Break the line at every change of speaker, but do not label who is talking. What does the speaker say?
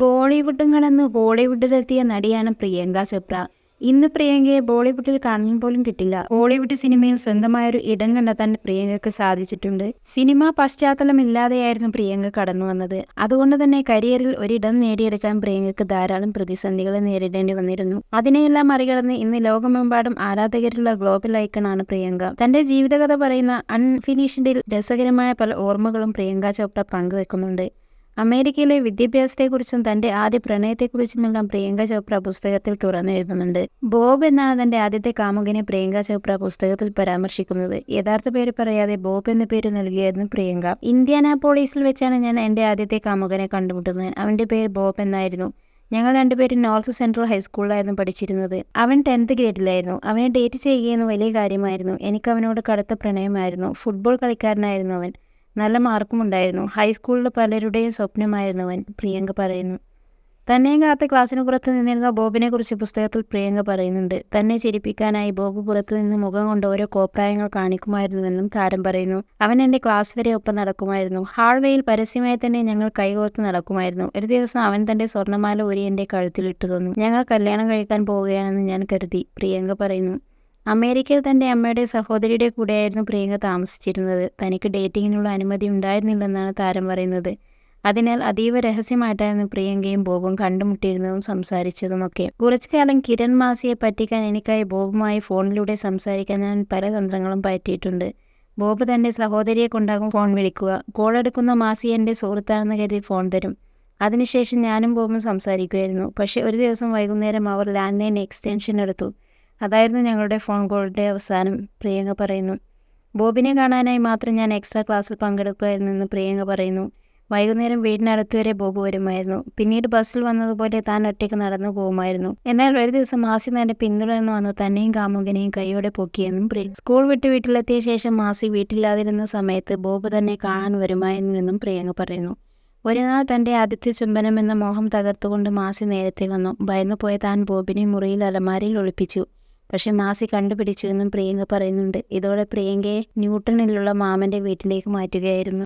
ബോളിവുഡും കടന്ന് ഹോളിവുഡിലെത്തിയ നടിയാണ് പ്രിയങ്ക ചോപ്ര. ഇന്ന് പ്രിയങ്കയെ ബോളിവുഡിൽ കാണാൻ പോലും കിട്ടില്ല. ബോളിവുഡ് സിനിമയിൽ സ്വന്തമായ ഒരു ഇടം കണ്ടെത്താൻ പ്രിയങ്കയ്ക്ക് സാധിച്ചിട്ടുണ്ട്. സിനിമ പശ്ചാത്തലമില്ലാതെയായിരുന്നു പ്രിയങ്ക കടന്നു വന്നത്. അതുകൊണ്ട് തന്നെ കരിയറിൽ ഒരിടം നേടിയെടുക്കാൻ പ്രിയങ്കയ്ക്ക് ധാരാളം പ്രതിസന്ധികളെ നേരിടേണ്ടി വന്നിരുന്നു. അതിനെയെല്ലാം മറികടന്ന് ഇന്ന് ലോകമെമ്പാടും ആരാധകരുള്ള ഗ്ലോബൽ ഐക്കണാണ് പ്രിയങ്ക. തന്റെ ജീവിതകഥ പറയുന്ന അൺഫിനിഷ്ഡിൽ രസകരമായ പല ഓർമ്മകളും പ്രിയങ്ക ചോപ്ര പങ്കുവെക്കുന്നുണ്ട്. അമേരിക്കയിലെ വിദ്യാഭ്യാസത്തെക്കുറിച്ചും തന്റെ ആദ്യ പ്രണയത്തെക്കുറിച്ചുമെല്ലാം പ്രിയങ്ക ചോപ്ര പുസ്തകത്തിൽ തുറന്നെഴുതുന്നുണ്ട് ബോബ് എന്നാണ് തന്റെ ആദ്യത്തെ കാമുകനെ പ്രിയങ്ക ചോപ്ര പുസ്തകത്തിൽ പരാമർശിക്കുന്നത്. യഥാർത്ഥ പേര് പറയാതെ ബോബ് എന്ന പേര് നൽകിയായിരുന്നു പ്രിയങ്ക. ഇന്ത്യാനാപോളീസിൽ വെച്ചാണ് ഞാൻ എന്റെ ആദ്യത്തെ കാമുകനെ കണ്ടുമുട്ടുന്നത്. അവന്റെ പേര് ബോബ് എന്നായിരുന്നു. ഞങ്ങൾ രണ്ടുപേരും നോർത്ത് സെൻട്രൽ ഹൈസ്കൂളിലായിരുന്നു പഠിച്ചിരുന്നത്. അവൻ ടെൻത്ത് ഗ്രേഡിലായിരുന്നു. അവനെ ഡേറ്റ് ചെയ്യുകയെന്ന് വലിയ കാര്യമായിരുന്നു. എനിക്ക് അവനോട് കടുത്ത പ്രണയമായിരുന്നു. ഫുട്ബോൾ കളിക്കാരനായിരുന്നു അവൻ. നല്ല മാർക്കും ഉണ്ടായിരുന്നു. ഹൈസ്കൂളിൽ പലരുടെയും സ്വപ്നമായിരുന്നു അവൻ പ്രിയങ്ക പറയുന്നു. തന്നെയും കാത്ത് ക്ലാസ്സിന് പുറത്ത് നിന്നിരുന്ന ബോബിനെ കുറിച്ച് പുസ്തകത്തിൽ പ്രിയങ്ക പറയുന്നുണ്ട്. തന്നെ ചിരിപ്പിക്കാനായി ബോബ് പുറത്തു നിന്ന് മുഖം കൊണ്ട് ഓരോ കോപ്രായങ്ങൾ കാണിക്കുമായിരുന്നുവെന്നും താരം പറയുന്നു. അവൻ എന്റെ ക്ലാസ് വരെ ഒപ്പം നടക്കുമായിരുന്നു. ഹാൾവേയിൽ പരസ്യമായി തന്നെ ഞങ്ങൾ കൈകോർത്ത് നടക്കുമായിരുന്നു. ഒരു ദിവസം അവൻ തന്റെ സ്വർണമാല ഊരി എന്റെ കഴുത്തിലിട്ടു തന്നു. ഞങ്ങൾ കല്യാണം കഴിക്കാൻ പോവുകയാണെന്ന് ഞാൻ കരുതി പ്രിയങ്ക പറയുന്നു. അമേരിക്കയിൽ തന്റെ അമ്മയുടെ സഹോദരിയുടെ കൂടെയായിരുന്നു പ്രിയങ്ക താമസിച്ചിരുന്നത്. തനിക്ക് ഡേറ്റിങ്ങിനുള്ള അനുമതി ഉണ്ടായിരുന്നില്ലെന്നാണ് താരം പറയുന്നത്. അതിനാൽ അതീവ രഹസ്യമായിട്ടായിരുന്നു പ്രിയങ്കയും ബോബും കണ്ടുമുട്ടിയിരുന്നതും സംസാരിച്ചതുമൊക്കെ. കുറച്ചു കാലം കിരൺ മാസിയെ പറ്റിക്കാൻ എനിക്കായി ബോബുമായി ഫോണിലൂടെ സംസാരിക്കാൻ ഞാൻ പല തന്ത്രങ്ങളും പറ്റിയിട്ടുണ്ട്. ബോബ് തന്റെ സഹോദരിയെ കൊണ്ടാകും ഫോൺ വിളിക്കുക. കോൾ എടുക്കുന്ന മാസി എന്റെ സുഹൃത്താണെന്ന് കരുതി ഫോൺ തരും. അതിനുശേഷം ഞാനും ബോബും സംസാരിക്കുമായിരുന്നു. പക്ഷേ ഒരു ദിവസം വൈകുന്നേരം അവർ ലാൻഡ് ലൈൻ എക്സ്റ്റൻഷൻ എടുത്തു. അതായിരുന്നു ഞങ്ങളുടെ ഫോൺ കോളിന്റെ അവസാനം. പ്രിയങ്ക പറയുന്നു ബോബിനെ കാണാനായി മാത്രം ഞാൻ എക്സ്ട്രാ ക്ലാസ്സിൽ പങ്കെടുക്കുമായിരുന്നെന്ന് പ്രിയങ്ക പറയുന്നു. വൈകുന്നേരം വീടിനടുത്ത് വരെ ബോബ് വരുമായിരുന്നു. പിന്നീട് ബസ്സിൽ വന്നതുപോലെ താൻ ഒറ്റയ്ക്ക് നടന്നു പോകുമായിരുന്നു. എന്നാൽ ഒരു ദിവസം മാസി തന്നെ പിന്തുടർന്ന് വന്ന് തന്നെയും കാമുകനെയും കൈയോടെ പൊക്കിയെന്നും പ്രിയ സ്കൂൾ വിട്ട് വീട്ടിലെത്തിയ ശേഷം മാസി വീട്ടിലാതിരുന്ന സമയത്ത് ബോബ് തന്നെ കാണാൻ വരുമായിരുന്നുവെന്നും പ്രിയങ്ക പറയുന്നു. ഒരു നാൾ തന്റെ ആദ്യത്തെ ചുംബനം എന്ന മോഹം തകർത്തുകൊണ്ട് മാസി നേരത്തെ വന്നു. ഭയന്നു പോയ താൻ ബോബിനെ മുറിയിൽ അലമാരയിൽ ഒളിപ്പിച്ചു. പക്ഷെ മാസി കണ്ടുപിടിച്ചു എന്നും പ്രിയങ്ക പറയുന്നുണ്ട്. ഇതോടെ പ്രിയങ്കയെ ന്യൂട്ടണിലുള്ള മാമന്റെ വീട്ടിലേക്ക് മാറ്റുകയായിരുന്നു.